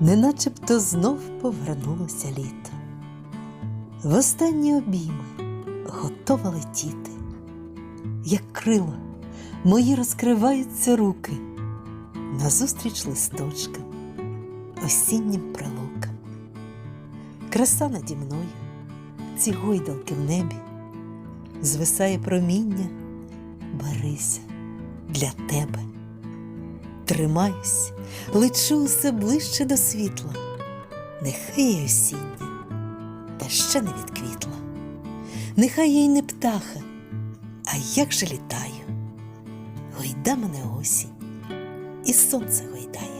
неначебто знов повернулося літо. В останні обійми готова летіти, як крила, мої розкриваються руки назустріч листочкам, осіннім прилукам. Краса наді мною, ці гойдалки в небі, звисає проміння, берися для тебе. Тримаюсь, лечу усе ближче до світла, нехай є осіння, та ще не відквітла. Нехай я й не птаха, а як же літаю, гойда мене осінь, і сонце гойдає.